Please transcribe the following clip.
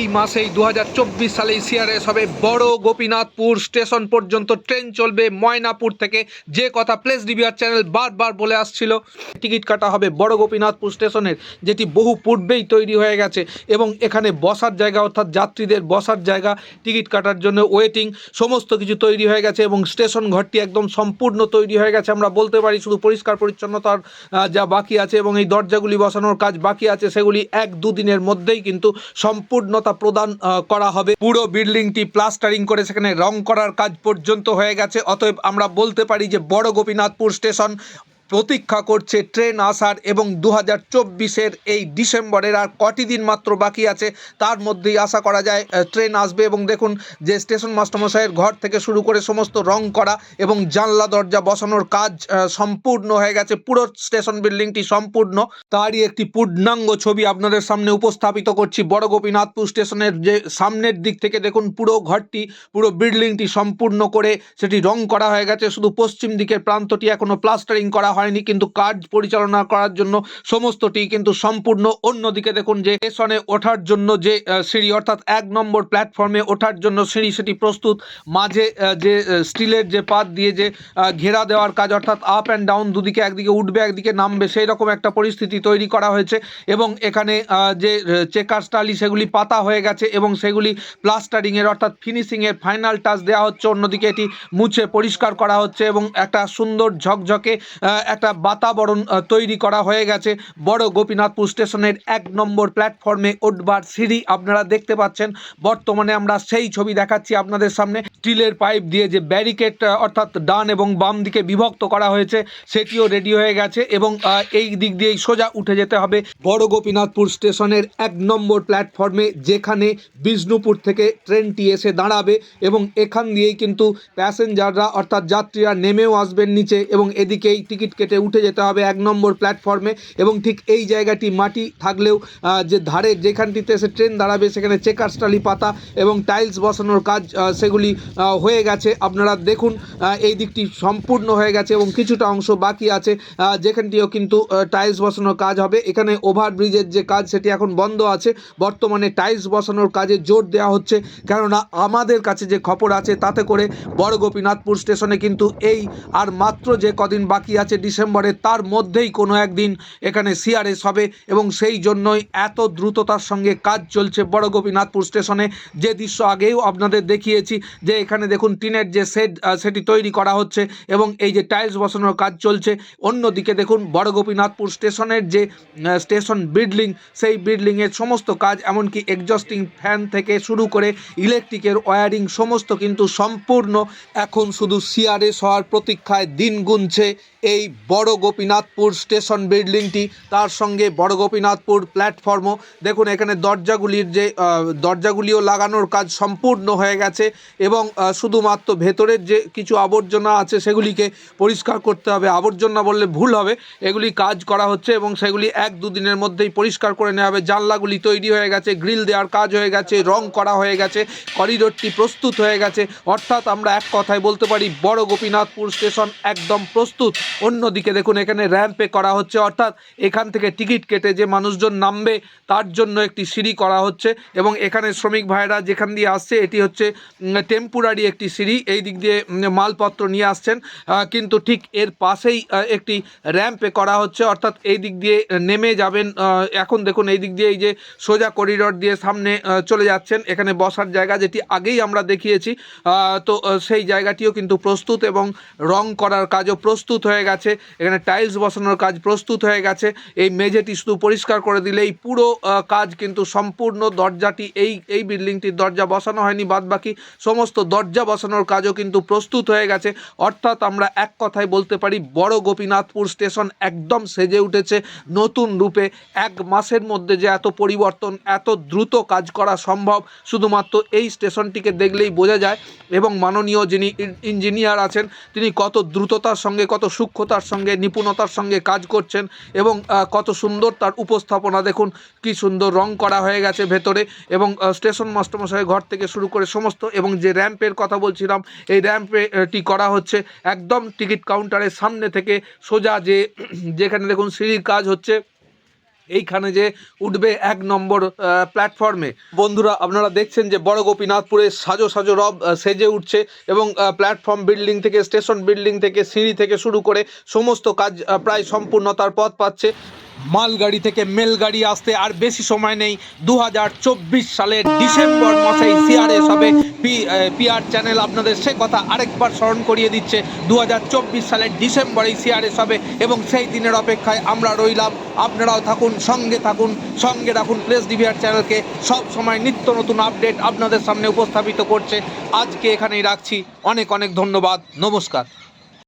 এই মাসেই দু হাজার চব্বিশ সালে সিআরএস হবে বড় গোপীনাথপুর স্টেশন পর্যন্ত ট্রেন চলবে ময়নাপুর থেকে। যে কথা প্লেস ডিবিআর চ্যানেল বারবার বলে আসছিল, টিকিট কাটা হবে বড় গোপীনাথপুর স্টেশনের, যেটি বহু পূর্বেই তৈরি হয়ে গেছে এবং এখানে বসার জায়গা অর্থাৎ যাত্রীদের বসার জায়গা, টিকিট কাটার জন্য ওয়েটিং, সমস্ত কিছু তৈরি হয়ে গেছে এবং স্টেশন ঘরটি একদম সম্পূর্ণ তৈরি হয়ে গেছে। আমরা বলতে পারি শুধু পরিষ্কার পরিচ্ছন্নতার যা বাকি আছে এবং এই দরজাগুলি বসানোর কাজ বাকি আছে, সেগুলি এক দুদিনের মধ্যেই কিন্তু সম্পূর্ণতা প্রদান করা হবে। পুরো বিল্ডিংটি প্লাস্টারিং করে সেখানে রং করার কাজ পর্যন্ত হয়ে গেছে। অতএব আমরা বলতে পারি যে বড় গোপীনাথপুর স্টেশন প্রতীক্ষা করছে ট্রেন আসার এবং দু হাজার চব্বিশের এই ডিসেম্বরের আর কটি দিন মাত্র বাকি আছে, তার মধ্যেই আশা করা যায় ট্রেন আসবে এবং দেখুন যে স্টেশন মাস্টারমশাইয়ের ঘর থেকে শুরু করে সমস্ত রং করা এবং জানলা, দরজা বসানোর কাজ সম্পূর্ণ হয়ে গেছে। পুরো স্টেশন বিল্ডিংটি সম্পূর্ণ। তারই একটি পূর্ণাঙ্গ ছবি আপনাদের সামনে উপস্থাপিত করছি। বড় গোপীনাথপুর স্টেশনের যে সামনের দিক থেকে দেখুন পুরো ঘরটি, পুরো বিল্ডিংটি সম্পূর্ণ করে সেটি রং করা হয়ে গেছে। শুধু পশ্চিম দিকের প্রান্তটি এখনও প্লাস্টারিং করা হয়নি, কিন্তু কাজ পরিচালনা করার জন্য সমস্তটি কিন্তু সম্পূর্ণ অন্যদিকে দেখুন যে স্টেশনে ওঠার জন্য যে সিঁড়ি, অর্থাৎ এক নম্বর প্ল্যাটফর্মে ওঠার জন্য সিঁড়ি, সেটি প্রস্তুত। মাঝে যে স্টিলের যে পাত দিয়ে যে ঘেরা দেওয়ার কাজ, অর্থাৎ আপ অ্যান্ড ডাউন দুদিকে, একদিকে উঠবে, একদিকে নামবে সেই রকম একটা পরিস্থিতি তৈরি করা হয়েছে। এবং এখানে যে চেকার স্টালি সেগুলি পাতা হয়ে গেছে এবং সেগুলি প্লাস্টারিংয়ের অর্থাৎ ফিনিশিংয়ের ফাইনাল টাচ দেওয়া হচ্ছে। অন্যদিকে এটি মুছে পরিষ্কার করা হচ্ছে এবং একটা সুন্দর ঝকঝকে একটা বাতাবরণ তৈরি করা হয়ে গেছে। বড় গোপীনাথপুর স্টেশনের এক নম্বর প্ল্যাটফর্মে উঠবার সিঁড়ি আপনারা দেখতে পাচ্ছেন। বর্তমানে আমরা সেই ছবি দেখাচ্ছি আপনাদের সামনে। স্টিলের পাইপ দিয়ে যে ব্যারিকেড অর্থাৎ ডান এবং বাম দিকে বিভক্ত করা হয়েছে, সেটিও রেডি হয়ে গেছে এবং এই দিক দিয়েই সোজা উঠে যেতে হবে বড় গোপীনাথপুর স্টেশনের এক নম্বর প্ল্যাটফর্মে, যেখানে বিষ্ণুপুর থেকে ট্রেনটি এসে দাঁড়াবে এবং এখান দিয়েই কিন্তু প্যাসেঞ্জাররা, অর্থাৎ যাত্রীরা, নেমেও আসবেন নিচে এবং এদিকেই টিকিট কেটে উঠে যেতে হবে এক নম্বর প্ল্যাটফর্মে এবং ঠিক এই জায়গাটি মাটি থাকলেও যে ধারে যেখানটিতে এসে ট্রেন দাঁড়াবে সেখানে চেকার স্টালি পাতা এবং টাইলস বসানোর কাজ সেগুলি হয়ে গেছে। আপনারা দেখুন এই দিকটি সম্পূর্ণ হয়ে গেছে এবং কিছুটা অংশ বাকি আছে যেখানটিও কিন্তু টাইলস বসানোর কাজ হবে। এখানে ওভারব্রিজের যে কাজ, সেটি এখন বন্ধ আছে। বর্তমানে টাইলস বসানোর কাজে জোর দেওয়া হচ্ছে। কেননা আমাদের কাছে যে খবর আছে, তাতে করে বড় গোপীনাথপুর স্টেশনে কিন্তু এই আর মাত্র যে কদিন বাকি আছে ডিসেম্বরে তার মধ্যেই কোনো একদিন এখানে সিআরএস হবে এবং সেই জন্যই এত দ্রুততার সঙ্গে কাজ চলছে বড় গোপীনাথপুর স্টেশনে। যে দৃশ্য আগেও আপনাদের দেখিয়েছি যে এখানে দেখুন টিনের যে সেট সেটি তৈরি করা হচ্ছে এবং এই যে টাইলস বসানোর কাজ চলছে। অন্যদিকে দেখুন বড় গোপীনাথপুর স্টেশনের যে স্টেশন বিল্ডিং, সেই বিল্ডিংয়ের সমস্ত কাজ এমনকি এক্সজস্টিং ফ্যান থেকে শুরু করে ইলেকট্রিকের ওয়ারিং সমস্ত কিন্তু সম্পূর্ণ। এখন শুধু সিআরএস হওয়ার প্রতীক্ষায় দিন গুনছে এই বড় গোপীনাথপুর স্টেশন বিল্ডিংটি, তার সঙ্গে বড় গোপীনাথপুর প্ল্যাটফর্মও। দেখুন, এখানে দরজাগুলির যে দরজাগুলিও লাগানোর কাজ সম্পূর্ণ হয়ে গেছে এবং শুধুমাত্র ভেতরের যে কিছু আবর্জনা আছে সেগুলিকে পরিষ্কার করতে হবে। আবর্জনা বললে ভুল হবে। এগুলি কাজ করা হচ্ছে এবং সেগুলি এক দুদিনের মধ্যেই পরিষ্কার করে নেওয়া হবে। জানলাগুলি তৈরি হয়ে গেছে, গ্রিল দেওয়ার কাজ হয়ে গেছে, রং করা হয়ে গেছে, করিডোরটি প্রস্তুত হয়ে গেছে। অর্থাৎ আমরা এক কথায় বলতে পারি, বড় গোপীনাথপুর স্টেশন একদম প্রস্তুত। অন্যদিকে দেখুন, এখানে র্যাম্পে করা হচ্ছে, অর্থাৎ এখান থেকে টিকিট কেটে যে মানুষজন নামবে, তার জন্য একটি সিঁড়ি করা হচ্ছে এবং এখানে শ্রমিক ভাইরা যেখান দিয়ে আসছে, এটি হচ্ছে টেম্পোরারি একটি সিঁড়ি। এই দিক দিয়ে মালপত্র নিয়ে আসছেন কিন্তু ঠিক এর পাশেই একটি র্যাম্পে করা হচ্ছে, অর্থাৎ এই দিক দিয়ে নেমে যাবেন এখন দেখুন, এই দিক দিয়ে এই যে সোজা করিডর দিয়ে সামনে চলে যাচ্ছেন, এখানে বসার জায়গা যেটি আগেই আমরা দেখিয়েছি তো সেই জায়গাটিও কিন্তু প্রস্তুত এবং রং করার কাজও প্রস্তুত হয়ে গেছে। এখানে টাইলস বসানোর কাজ প্রস্তুত হয়ে গেছে। এই মেঝেটি শুধু পরিষ্কার করে দিলেই পুরো কাজ কিন্তু সম্পূর্ণ। দরজাটি এই এই বিল্ডিংটির দরজা বসানো হয়নি বাদ বাকি সমস্ত দরজা বসানোর কাজও কিন্তু প্রস্তুত হয়ে গেছে। অর্থাৎ আমরা এক কথায় বলতে পারি, বড় গোপীনাথপুর স্টেশন একদম সেজে উঠেছে নতুন রূপে। এক মাসের মধ্যে যে এত পরিবর্তন, এত দ্রুত কাজ করা সম্ভব, শুধুমাত্র এই স্টেশনটিকে দেখলেই বোঝা যায়। এবং মাননীয় যিনি ইঞ্জিনিয়ার আছেন, তিনি কত দ্রুততার সঙ্গে, কত সূক্ষ্মতার সঙ্গে, নিপুণতার সঙ্গে কাজ করছেন এবং কত সুন্দর তার উপস্থাপনা। দেখুন, কি সুন্দর রং করা হয়ে গেছে ভেতরে এবং স্টেশন মাস্টারমশাই ঘর থেকে শুরু করে সমস্ত এবং যে র্যাম্পের কথা বলছিলাম, এই র্যাম্পেটি করা হচ্ছে একদম টিকিট কাউন্টারের সামনে থেকে সোজা যে, যেখানে দেখুন সিঁড়ির কাজ হচ্ছে। এইখানে যে উঠবে এক নম্বর প্ল্যাটফর্মে বন্ধুরা, আপনারা দেখছেন যে বড় গোপীনাথপুরে সাজো সাজো রব সেজে উঠছে এবং প্ল্যাটফর্ম বিল্ডিং থেকে স্টেশন বিল্ডিং থেকে, সিঁড়ি থেকে শুরু করে সমস্ত কাজ প্রায় সম্পূর্ণতার পথ পাচ্ছে। মালগাড়ি থেকে মেলগাড়ি আসতে আর বেশি সময় নেই। দু হাজার চব্বিশ সালের ডিসেম্বর মাসে সিআরএস হবে। পিআর চ্যানেল আপনাদের সে কথা আরেকবার স্মরণ করিয়ে দিচ্ছে। দু হাজার চব্বিশ সালের ডিসেম্বরেই সিআরএস হবে এবং সেই দিনের অপেক্ষায় আমরা রইলাম। আপনারাও থাকুন, সঙ্গে থাকুন, সঙ্গে রাখুন প্লেস ডিভিআর চ্যানেলকে সব সময় নিত্য নতুন আপডেট আপনাদের সামনে উপস্থাপিত করছে। আজকে এখানেই রাখছি। অনেক অনেক ধন্যবাদ। নমস্কার।